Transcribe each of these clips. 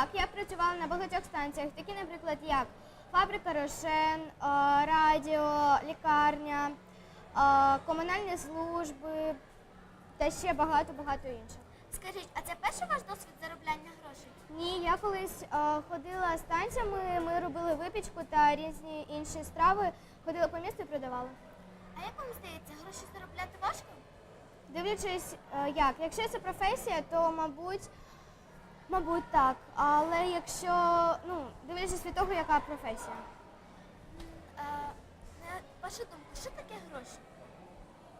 Так, я працювала на багатьох станціях, такі, наприклад, як фабрика Рошен, е, радіо, лікарня, е, комунальні служби та ще багато-багато інших. Скажіть, а це перший ваш досвід заробляння грошей? Ні, я колись е, ходила станціями, ми робили випічку та різні інші страви, ходила по місту і продавала. А як вам здається, гроші заробляти важко? Дивлячись, як, якщо це професія, то мабуть, мабуть, так. Але якщо ну, дивлячись від того, яка професія. Е, на вашу думку, що таке гроші?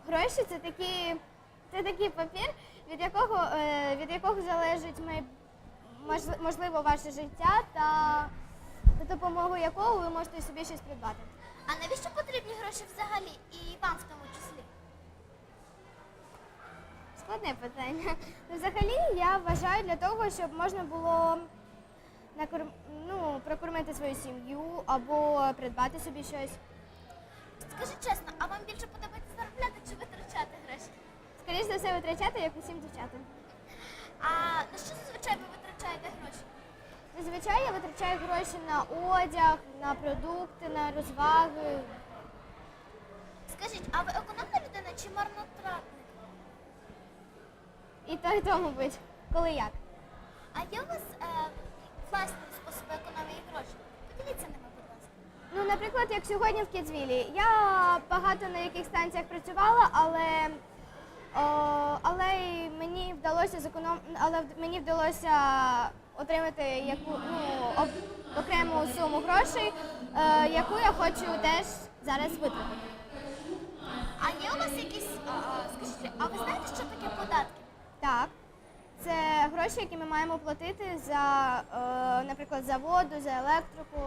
Гроші це такі, це такий папір, від якого, е, від якого залежить май, можли- можливо ваше життя та за допомогою якого ви можете собі щось придбати. А навіщо потрібні гроші взагалі і вам в тому числі? Складне питання. Ну, взагалі я вважаю для того, щоб можна було накорм... ну, прокормити свою сім'ю або придбати собі щось. Скажіть чесно, а вам більше подобається заробляти чи витрачати гроші? Скоріше за все витрачати, як усім дівчатам. А на що зазвичай ви витрачаєте гроші? Зазвичай я витрачаю гроші на одяг, на продукти, на розваги. Скажіть, а ви економна людина чи І то, і то, мабуть, коли як. А є у вас е, власні способи економії грошей? Поділіться ними, будь ласка. Ну, наприклад, як сьогодні в Кідзвілі. Я багато на яких станціях працювала, але, о, але мені вдалося зеконом... але мені вдалося отримати яку, ну, ок- окрему суму грошей, е, яку я хочу теж зараз витратити. Це гроші, які ми маємо платити за, е, наприклад, за воду, за електрику.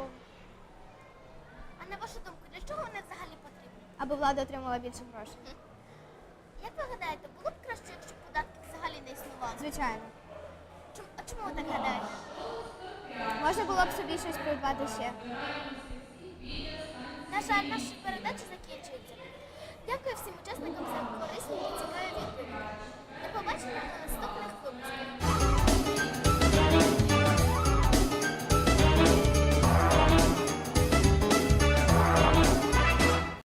А на вашу думку, для чого вони взагалі потрібні? Аби влада отримала більше грошей. Як ви гадаєте, було б краще, якщо податки взагалі не існували? Звичайно. Чому, а чому ви так гадаєте? Можна було б собі щось придбати ще. На жаль, наша передача закінчується. Дякую всім учасникам за корисні і цікаві відповіді.